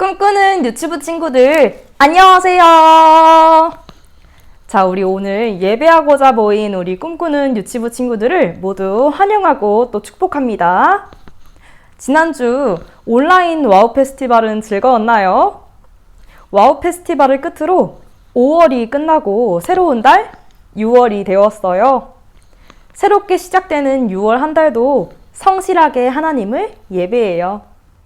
꿈꾸는 유튜브 친구들, 안녕하세요. 자, 우리 오늘 예배하고자 모인 우리 꿈꾸는 유튜브 친구들을 모두 환영하고 또 축복합니다. 지난주 온라인 와우 페스티벌은 즐거웠나요? 와우 페스티벌을 끝으로 5월이 끝나고 새로운 달 6월이 되었어요. 새롭게 시작되는 6월 한 달도 성실하게 하나님을 예배해요.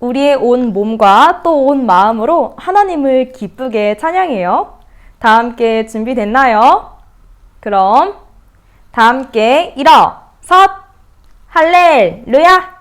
우리의 온 몸과 또 온 마음으로 하나님을 기쁘게 찬양해요. 다 함께 준비됐나요? 그럼 다 함께 일어서 할렐루야!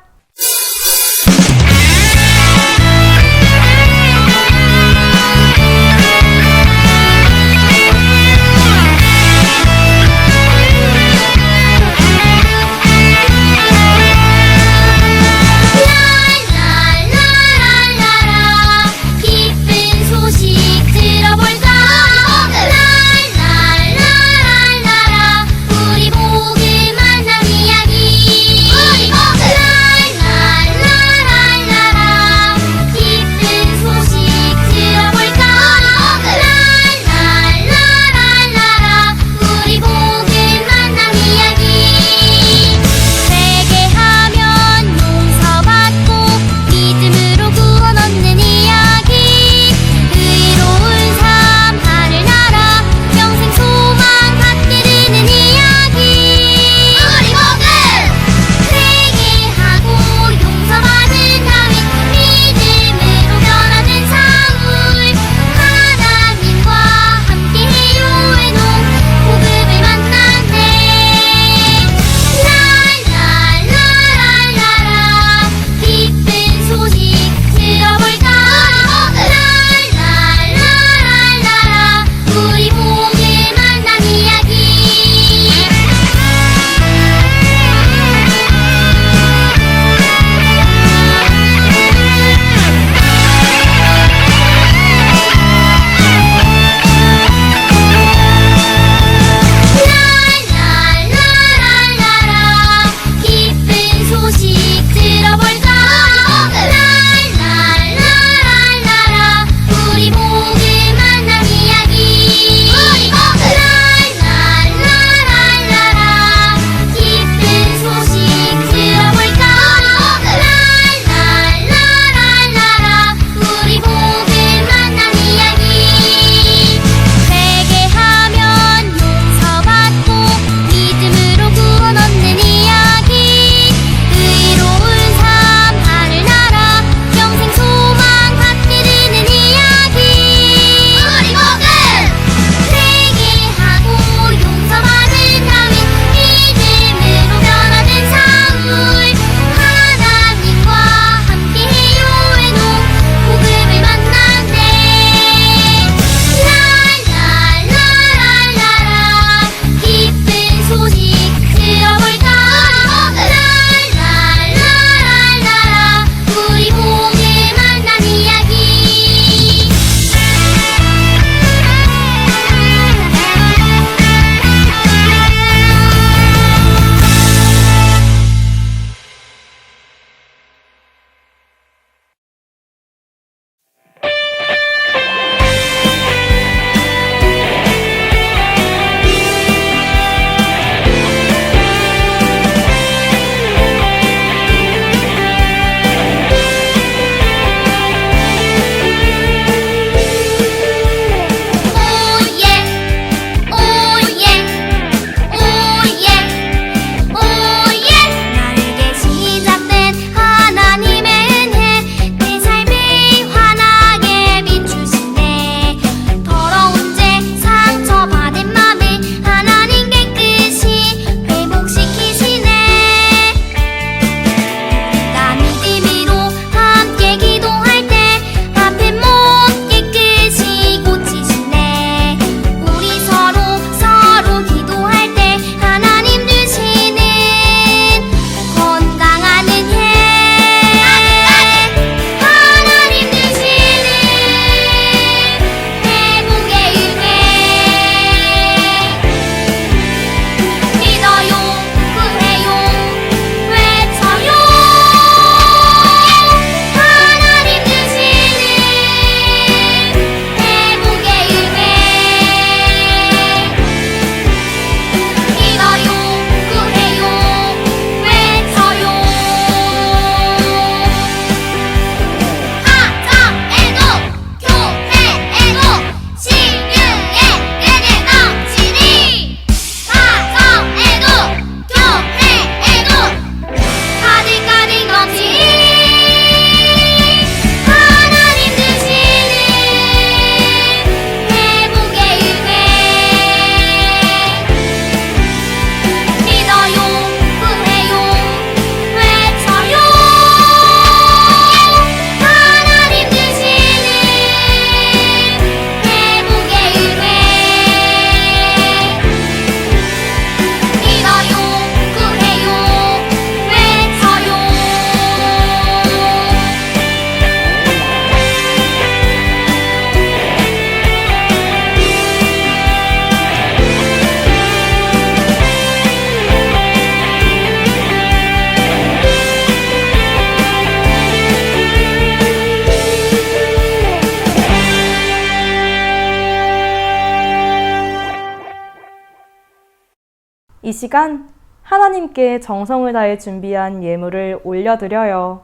시간 하나님께 정성을 다해 준비한 예물을 올려드려요.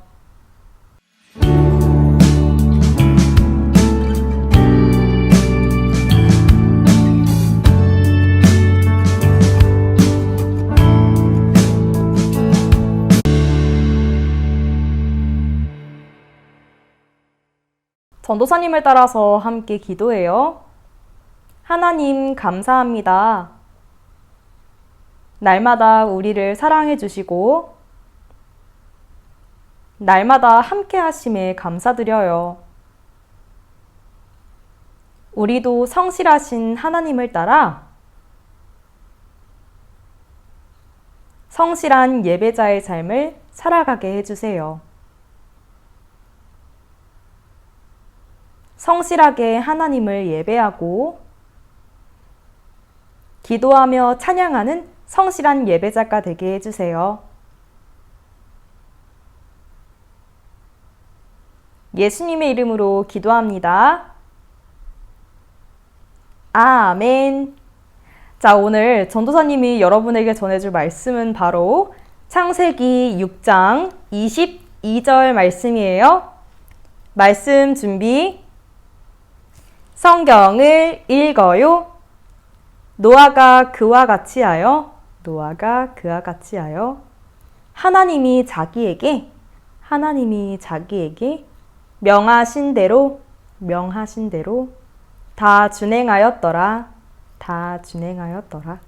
전도사님을 따라서 함께 기도해요. 하나님, 감사합니다. 날마다 우리를 사랑해 주시고, 날마다 함께 하심에 감사드려요. 우리도 성실하신 하나님을 따라 성실한 예배자의 삶을 살아가게 해주세요. 성실하게 하나님을 예배하고 기도하며 찬양하는 성실한 예배자가 되게 해주세요. 예수님의 이름으로 기도합니다. 아멘. 자, 오늘 전도사님이 여러분에게 전해줄 말씀은 바로 창세기 6장 22절 말씀이에요. 말씀 준비. 성경을 읽어요. 노아가 그와 같이 하여, 노아가 그와 같이 하여, 하나님이 자기에게, 하나님이 자기에게 명하신 대로, 명하신 대로 다 준행하였더라, 다 준행하였더라.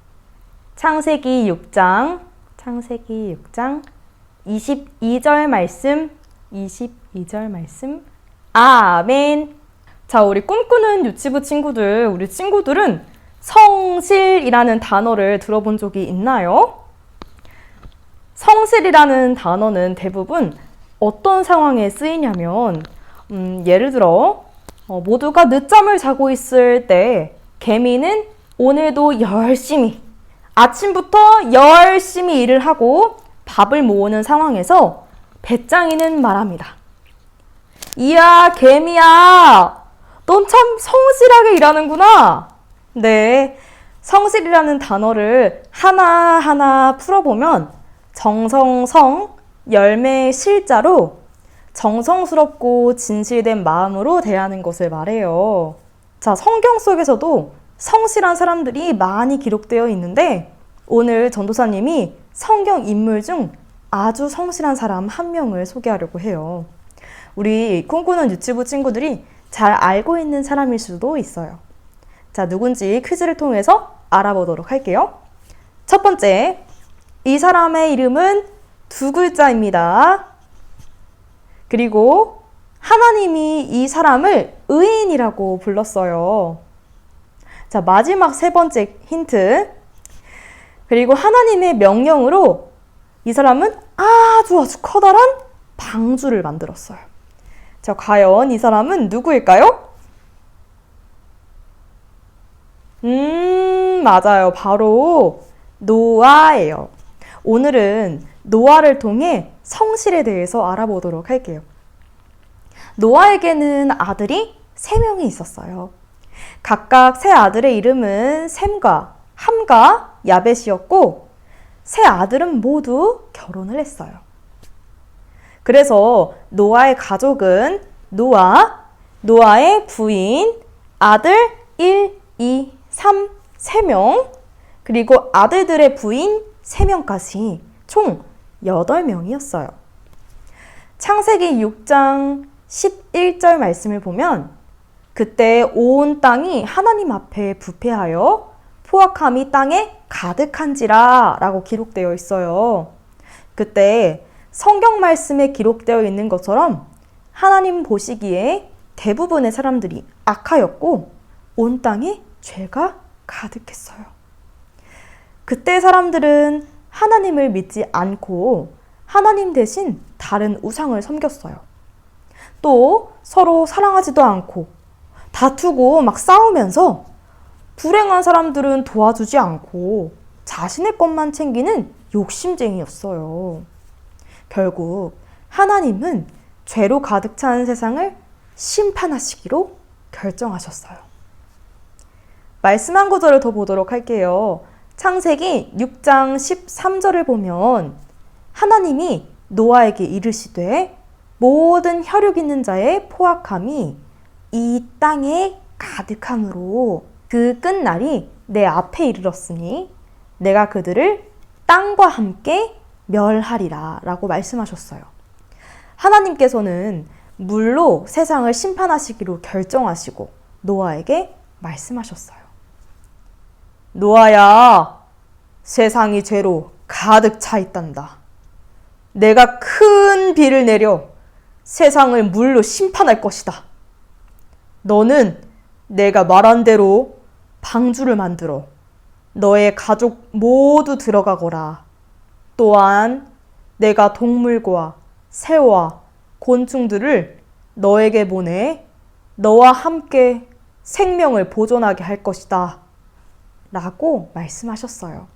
창세기 6장, 창세기 6장 22절 말씀, 22절 말씀. 아멘. 자, 우리 꿈꾸는 유치부 친구들, 우리 친구들은 성실이라는 단어를 들어본 적이 있나요? 성실이라는 단어는 대부분 어떤 상황에 쓰이냐면, 음, 예를 들어, 어, 모두가 늦잠을 자고 있을 때, 개미는 오늘도 열심히, 아침부터 열심히 일을 하고 밥을 모으는 상황에서 배짱이는 말합니다. 이야, 개미야! 넌 참 성실하게 일하는구나! 네. 성실이라는 단어를 하나하나 풀어보면 정성성, 열매 실자로 정성스럽고 진실된 마음으로 대하는 것을 말해요. 자, 성경 속에서도 성실한 사람들이 많이 기록되어 있는데 오늘 전도사님이 성경 인물 중 아주 성실한 사람 한 명을 소개하려고 해요. 우리 꿈꾸는 유치부 친구들이 잘 알고 있는 사람일 수도 있어요. 자, 누군지 퀴즈를 통해서 알아보도록 할게요. 첫 번째, 이 사람의 이름은 두 글자입니다. 그리고 하나님이 이 사람을 의인이라고 불렀어요. 자, 마지막 세 번째 힌트. 그리고 하나님의 명령으로 이 사람은 아주 아주 커다란 방주를 만들었어요. 자, 과연 이 사람은 누구일까요? 음, 맞아요. 바로 노아예요. 오늘은 노아를 통해 성실에 대해서 알아보도록 할게요. 노아에게는 아들이 세 명이 있었어요. 각각 세 아들의 이름은 셈과 함과 야벳이었고 세 아들은 모두 결혼을 했어요. 그래서 노아의 가족은 노아, 노아의 부인, 아들 1, 2, 3, 3명, 그리고 아들들의 부인 3명까지 총 8명이었어요. 창세기 6장 11절 말씀을 보면 그때 온 땅이 하나님 앞에 부패하여 포악함이 땅에 가득한지라 라고 기록되어 있어요. 그때 성경 말씀에 기록되어 있는 것처럼 하나님 보시기에 대부분의 사람들이 악하였고 온 땅에 죄가 가득했어요. 그때 사람들은 하나님을 믿지 않고 하나님 대신 다른 우상을 섬겼어요. 또 서로 사랑하지도 않고 다투고 막 싸우면서 불행한 사람들은 도와주지 않고 자신의 것만 챙기는 욕심쟁이였어요. 결국 하나님은 죄로 가득 찬 세상을 심판하시기로 결정하셨어요. 말씀 한 구절을 더 보도록 할게요. 창세기 6장 13절을 보면 하나님이 노아에게 이르시되 모든 혈육 있는 자의 포악함이 이 땅에 가득함으로 그 끝날이 내 앞에 이르렀으니 내가 그들을 땅과 함께 멸하리라 라고 말씀하셨어요. 하나님께서는 물로 세상을 심판하시기로 결정하시고 노아에게 말씀하셨어요. 노아야, 세상이 죄로 가득 차 있단다. 내가 큰 비를 내려 세상을 물로 심판할 것이다. 너는 내가 말한 대로 방주를 만들어 너의 가족 모두 들어가거라. 또한 내가 동물과 새와 곤충들을 너에게 보내 너와 함께 생명을 보존하게 할 것이다. 라고 말씀하셨어요.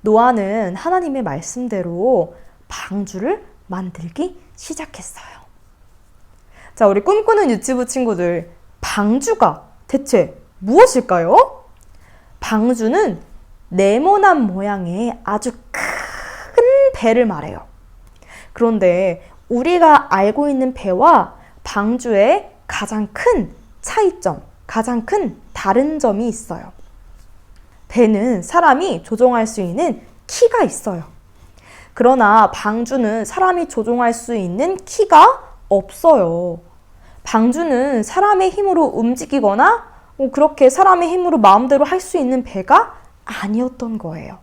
노아는 하나님의 말씀대로 방주를 만들기 시작했어요. 자, 우리 꿈꾸는 유치부 친구들, 방주가 대체 무엇일까요? 방주는 네모난 모양의 아주 큰 배를 말해요. 그런데 우리가 알고 있는 배와 방주의 가장 큰 차이점, 가장 큰 다른 점이 있어요. 배는 사람이 조종할 수 있는 키가 있어요. 그러나 방주는 사람이 조종할 수 있는 키가 없어요. 방주는 사람의 힘으로 움직이거나 뭐 그렇게 사람의 힘으로 마음대로 할 수 있는 배가 아니었던 거예요.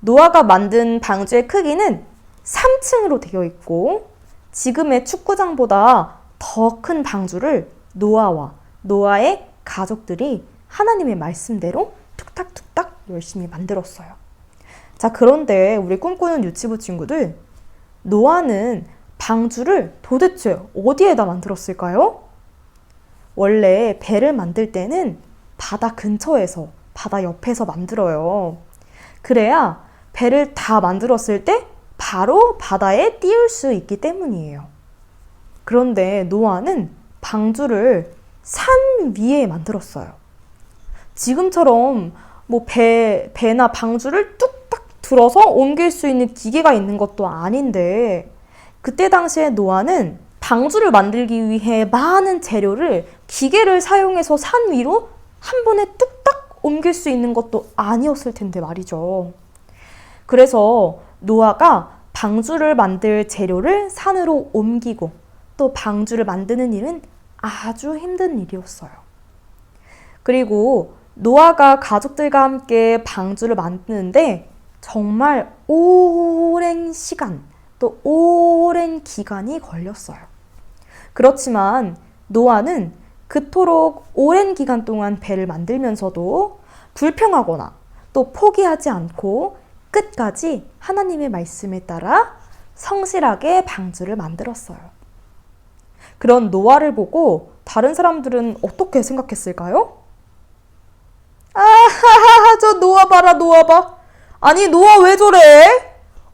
노아가 만든 방주의 크기는 3층으로 되어 있고 지금의 축구장보다 더 큰 방주를 노아와 노아의 가족들이 하나님의 말씀대로 툭탁툭탁 열심히 만들었어요. 자, 그런데 우리 꿈꾸는 유치부 친구들, 노아는 방주를 도대체 어디에다 만들었을까요? 원래 배를 만들 때는 바다 근처에서, 바다 옆에서 만들어요. 그래야 배를 다 만들었을 때 바로 바다에 띄울 수 있기 때문이에요. 그런데 노아는 방주를 산 위에 만들었어요. 지금처럼 뭐 배, 배나 방주를 뚝딱 들어서 옮길 수 있는 기계가 있는 것도 아닌데, 그때 당시에 노아는 방주를 만들기 위해 많은 재료를 기계를 사용해서 산 위로 한 번에 뚝딱 옮길 수 있는 것도 아니었을 텐데 말이죠. 그래서 노아가 방주를 만들 재료를 산으로 옮기고 또 방주를 만드는 일은 아주 힘든 일이었어요. 그리고 노아가 가족들과 함께 방주를 만드는데 정말 오랜 시간, 또 오랜 기간이 걸렸어요. 그렇지만 노아는 그토록 오랜 기간 동안 배를 만들면서도 불평하거나 또 포기하지 않고 끝까지 하나님의 말씀에 따라 성실하게 방주를 만들었어요. 그런 노아를 보고 다른 사람들은 어떻게 생각했을까요? 아하하, 저 노아 봐라, 노아 봐. 아니, 노아 왜 저래?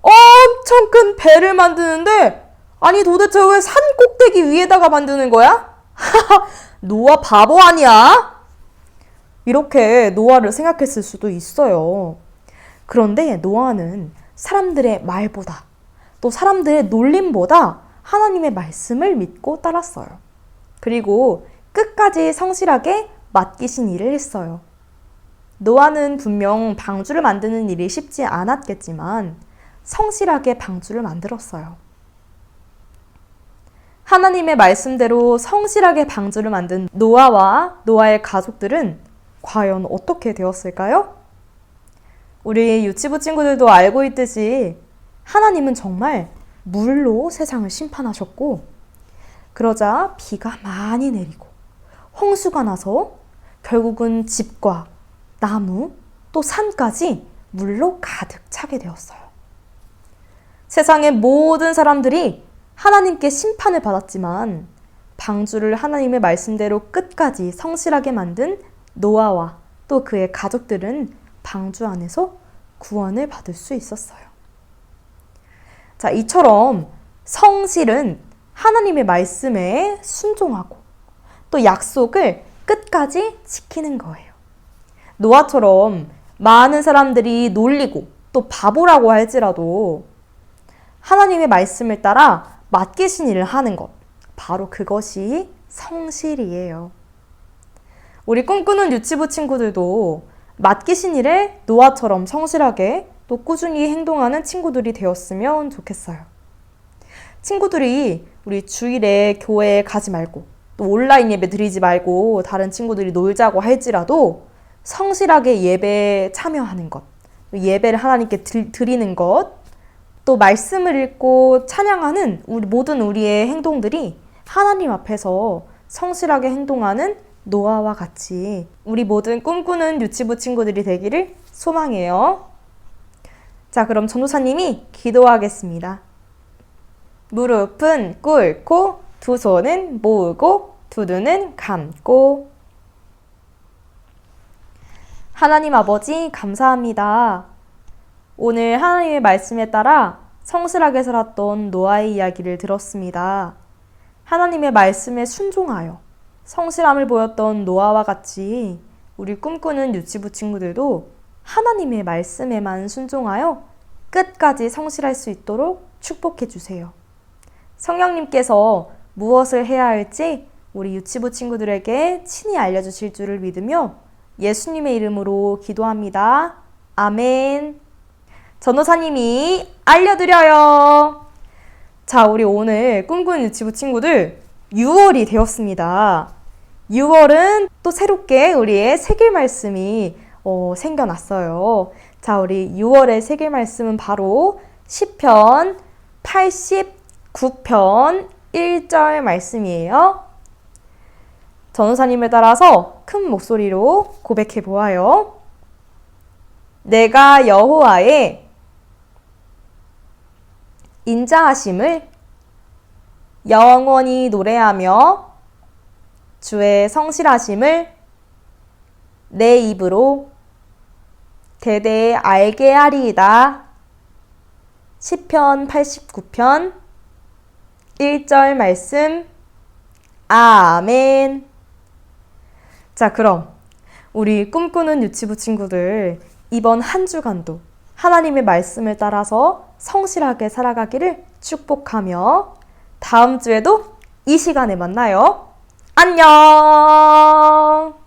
엄청 큰 배를 만드는데, 아니, 도대체 왜 산 꼭대기 위에다가 만드는 거야? 하하, 노아 바보 아니야? 이렇게 노아를 생각했을 수도 있어요. 그런데 노아는 사람들의 말보다 또 사람들의 놀림보다 하나님의 말씀을 믿고 따랐어요. 그리고 끝까지 성실하게 맡기신 일을 했어요. 노아는 분명 방주를 만드는 일이 쉽지 않았겠지만 성실하게 방주를 만들었어요. 하나님의 말씀대로 성실하게 방주를 만든 노아와 노아의 가족들은 과연 어떻게 되었을까요? 우리 유치부 친구들도 알고 있듯이 하나님은 정말 물로 세상을 심판하셨고, 그러자 비가 많이 내리고, 홍수가 나서 결국은 집과 나무, 또 산까지 물로 가득 차게 되었어요. 세상의 모든 사람들이 하나님께 심판을 받았지만, 방주를 하나님의 말씀대로 끝까지 성실하게 만든 노아와 또 그의 가족들은 방주 안에서 구원을 받을 수 있었어요. 자, 이처럼 성실은 하나님의 말씀에 순종하고 또 약속을 끝까지 지키는 거예요. 노아처럼 많은 사람들이 놀리고 또 바보라고 할지라도 하나님의 말씀을 따라 맡기신 일을 하는 것. 바로 그것이 성실이에요. 우리 꿈꾸는 유치부 친구들도 맡기신 일에 노아처럼 성실하게 또 꾸준히 행동하는 친구들이 되었으면 좋겠어요. 친구들이 우리 주일에 교회에 가지 말고 또 온라인 예배 드리지 말고 다른 친구들이 놀자고 할지라도 성실하게 예배에 참여하는 것, 예배를 하나님께 드- 드리는 것, 또 말씀을 읽고 찬양하는 우리 모든 우리의 행동들이 하나님 앞에서 성실하게 행동하는 노아와 같이 우리 모든 꿈꾸는 유치부 친구들이 되기를 소망해요. 자, 그럼 전도사님이 기도하겠습니다. 무릎은 꿇고 두 손은 모으고 두 눈은 감고 하나님 아버지 감사합니다. 오늘 하나님의 말씀에 따라 성실하게 살았던 노아의 이야기를 들었습니다. 하나님의 말씀에 순종하여 성실함을 보였던 노아와 같이 우리 꿈꾸는 유치부 친구들도 하나님의 말씀에만 순종하여 끝까지 성실할 수 있도록 축복해 주세요. 성령님께서 무엇을 해야 할지 우리 유치부 친구들에게 친히 알려주실 줄을 믿으며 예수님의 이름으로 기도합니다. 아멘. 전도사님이 알려드려요. 자, 우리 오늘 꿈꾸는 유치부 친구들 6월이 되었습니다. 6월은 또 새롭게 우리의 세길 말씀이 어, 생겨났어요. 자, 우리 6월의 세길 말씀은 바로 시편 89편 1절 말씀이에요. 전우사님을 따라서 큰 목소리로 고백해 보아요. 내가 여호와의 인자하심을 영원히 노래하며 주의 성실하심을 내 입으로 대대 알게 하리이다. 시편 89편 1절 말씀 아멘. 자, 그럼 우리 꿈꾸는 유치부 친구들 이번 한 주간도 하나님의 말씀을 따라서 성실하게 살아가기를 축복하며 다음 주에도 이 시간에 만나요. 안녕!